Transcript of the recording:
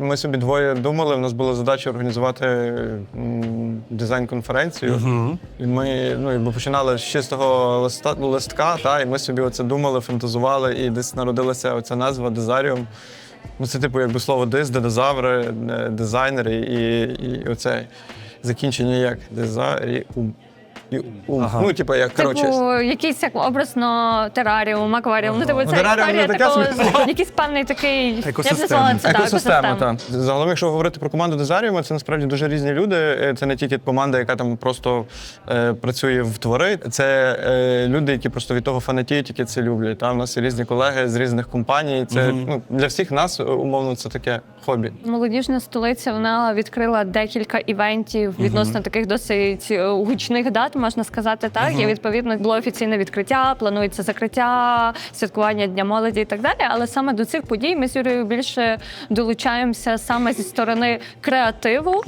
Ми собі двоє думали. У нас була задача організувати дизайн-конференцію. І ми ну, якби починали з чистого листа, листка, та, і ми собі оце думали, фантазували, і десь народилася оця назва Дизаріум. Ну, це типу якби слово диз, динозаври, дизайнери, і, і оце закінчення як дизаріум. Ум. Ага. Ну, типу, як коротше. Типу, якийсь як образно тераріум, акваріум. Ну, типу, Ну, це тераріум історія не таке такого, смисло. якийсь певний такий, я б Екосистема. назвала це так, Екосистема, екосистема. так. Загалом, якщо говорити про команду Дизаріума, це насправді дуже різні люди. Е, Це не тільки команда, яка там просто е, працює в твори. Це е, люди, які просто від того фанатіють, які це люблять. Там у нас є різні колеги з різних компаній. Це ну, для всіх нас, е, умовно, це таке хобі. Молодіжна столиця вона відкрила декілька івентів відносно таких досить е, гучних дат, можна сказати так. І відповідно було офіційне відкриття, планується закриття, святкування дня молоді і так далі. Але саме до цих подій ми з Юрією більше долучаємося саме зі сторони креативу.